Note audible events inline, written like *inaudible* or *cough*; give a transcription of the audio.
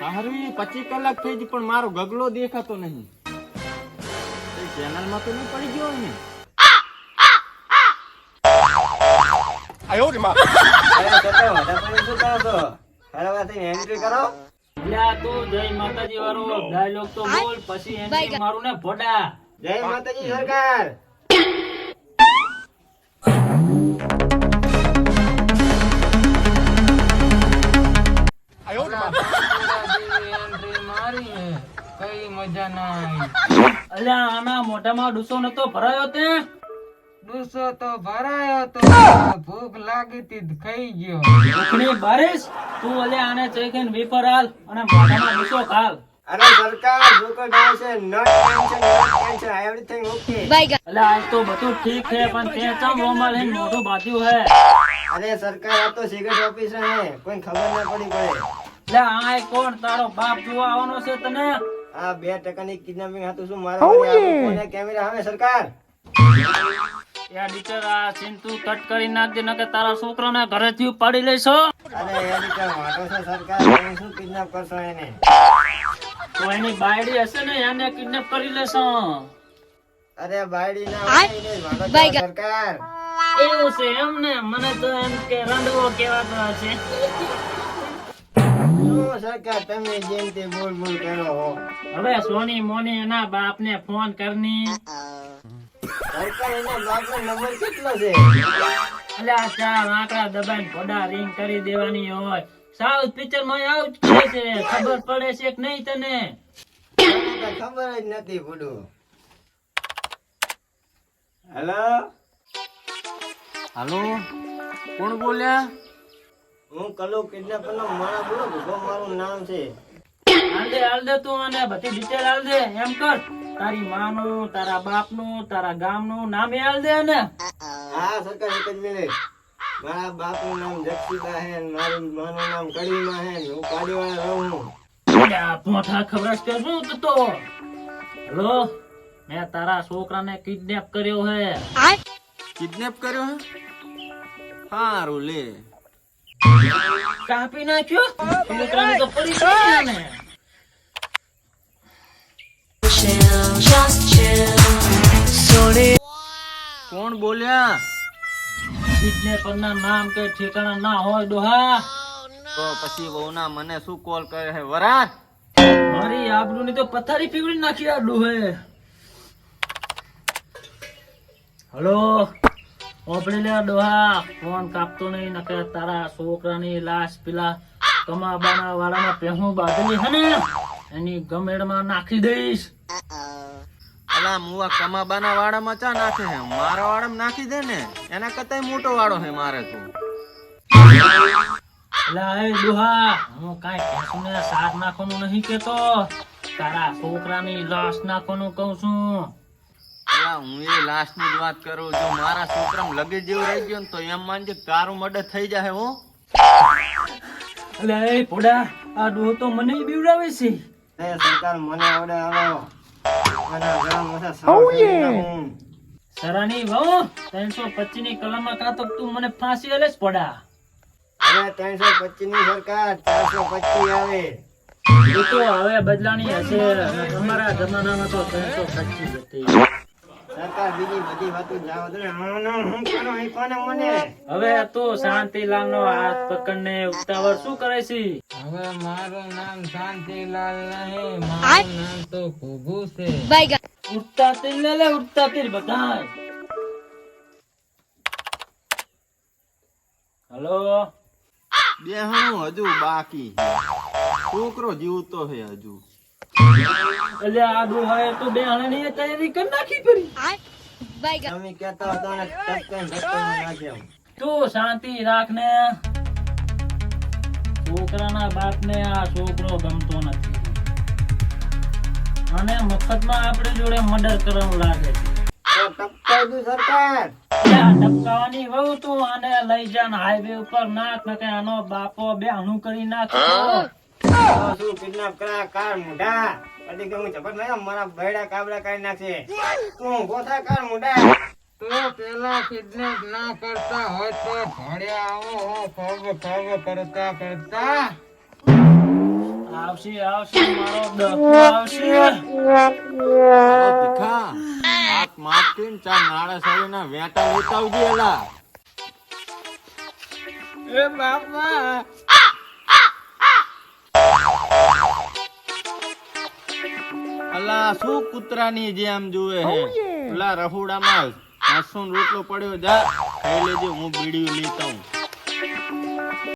સારું પચીસ કલાક થઈ ગઈ પણ મારો ગગલો દેખાતો નહીં. ચેનલમાં તો નહીં પડી ગયો ને. અરે છતાં વધારે શું કરો છો? ખરાબ વાત એન્ટ્રી કરો. એટલે તું જય માતાજી વાળો ડાયલોગ તો બોલ પછી એન્ટ્રી મારું ને ભોડા. જય માતાજી સરકાર. *coughs* *coughs* *coughs* કઈ મજા ના આવી અલ્યા આના મોઢામાં ડૂસો નતો ભરાયો તે? ડૂસો તો ભરાયો તો ભૂખ લાગી તી ખાઈ ગયો. ભૂખની બારીશ? તું અલ્યા આને ચેકિન વેપર હાલ અને મોઢામાં ડૂસો ખાલ. અરે સરકાર જોકો ડાય છે no tension no tension everything okay અલ્યા આજ તો બધું ઠીક છે પણ તે ચમ રોમાલ હે મોઢું બાધ્યું હે? અરે સરકાર આ તો સિગરેટ ઓફિસ હે કોઈ ખબર ના પડી પડે. લે આ કોણ? તારો બાપ જોવા આવવાનો છે તને? આ બે ટકાની કિડનેપિંગ હતું શું મારા કોને કેમેરા આવે સરકાર? યાર ટીચર આ સીન તું કટ કરી નાખ દે નકે તારા છોકરાને ઘરેથી ઉપાડી લેશો અરે એડિટર વાટો છે સરકાર હું શું કિડનેપ કરશો એને? તો એની બાયડી હશે ને એને કિડનેપ કરી લેશો. અરે બાયડી ના સરકાર. એવું છે એમ ને મને તો એમ કે રંડવો કેવાતો હશે સરકાર તમે જેમ તે બોલ બોલ કરો હો. હવે સોની મોની એના બાપને ફોન કરની. સરકાર એના બાપનો નંબર કેટલો છે? એટલે આ ચાર આંકડા દબાઈને ઘોડા રિંગ કરી દેવાની હોય. સાઉથ પિક્ચરમાં આવું જ છે ખબર પડે છે કે નહીં તને? ખબર જ નથી હેલો હાલો કોણ બોલ્યા? હું કલો કિડનેપર નો માણસ બોલો ભૂગો મારું નામ છે. હાલ દે હાલ દે તું અને બધી ડિટેલ હાલ દે એમ કર. તારી માનું તારા બાપનું તારા ગામનું નામ હાલ દે ને હા સરકાર એક જ મિનિટ મારા બાપનું નામ જક્ષિતા હે મારું માનું નામ કડીમા હે હું કાડીવાળા રહું છું. પોઠા ખબર કે શું તો હેલો મેં તારા છોકરાને કિડનેપ કર્યો હે. કિડનેપ કર્યો હે? સારું લે. કાપી નાખ્યો? છોકરાને તો પડી ગયો ને. કોણ બોલ્યા? કિડનેપર ના નામ કે ઠેકાણા ના હોય ડોહા તો પછી વહુના મને શું કોલ કરે છે વરા મારી આબરૂ ની તો પથારી પીવડી નાખી આ ડોહે હલો? ઓપડી લે ડોહા ફોન કાપતો નહીં નકે તારા છોકરાની લાશ પેલા કમાબાના વાળામાં પહેવું બાંધેલી હને એની ગમેડમાં નાખી દઈશ. અલા મુવા કમાબાના વાળામાં ચા નાખે હે મારા વાળામાં નાખી દે ને એના કરતાય મોટો વાળો છે મારે તો. એલા એ ડોહા હું કાઈ ભેંસને સાર નાખવાનું નહીં કેતો. તારા છોકરાની લાશ નાખવાનું કહું છું. અલા હું એ લાસ્ટની જ વાત કરું જો મારા છોકરામાં લગી જેવું રહી ગયું ને તો એમ માનજે કે કારું મર્ડર થઈ જાય હો. અલે એ પોડા આ ડોહ તો મને બીવડાવે છે. એ સરકાર મને આવડે આવો. આના ગરમ મસા સાવ સરાની ત્રણસો પચીસની કલમમાં કાં તો તું મને ફાંસી આલે પોડા અરે ત્રણસો પચીસની સરકાર ચારસો પચીસ આવે. એ તો હવે બદલાણી હશે. અમારા જમાનામાં તો ત્રણસો પચીસ હતી. સરકાર બીજી બધી વાતો જાવ હું કરો એ કોને મને? હવે તું શાંતિલાલ નો હાથ પકડને ઉતાવળ શું કરે છે? હવે મારું નામ શાંતિલાલ નહીં મારું નામ તો ઘુઘુ છે. ઉઠતા તીર લે લે ઉઠતા તીર બધાય. હલો? બેહણું હજુ બાકી. છોકરો જીવતો છે હજુ. એટલે આ ડોહાએ તો બે હણની તૈયારી કરી નાખી પડી તમે કહેતા હતો ને ટપકાઈને ધક્કાઈને નાખ્યો તું શાંતિ રાખ ને છોકરાના બાપને આ છોકરો ગમતો નથી. અને મફતમાં આપણી જોડે મર્ડર કરવાનું લાગે છે. સરકાર. ટપકાવાની વહુ તું આને લઈ જા હાઈવે ઉપર નાખ ને કે આનો બાપો બે હણું કરી નાખ શું કિડનેપ કરા કાર મુઢા? પછી કે હું જબર નહીં મારા બૈડા કાબડા કાઢી નાખશે. તું ગોથા કાર મુઢા. તો પેલા કિડનેપ ના કરતા હોય તો ભણ્યા આવો હો પગ પગ કરતા કરતા. આવશે આવશે મારો ડખો આવશે. ભીખા આપ માપથી ને નાળા સળીના વેટા લેતા એલા. એ બાપા અલા શું કૂતરાની જેમ જુએ હે? ઓલા રફુડામાં મસૂન રોટલો પડ્યો જા. ખાઈ લેજો હું બીડીયું લેતા હું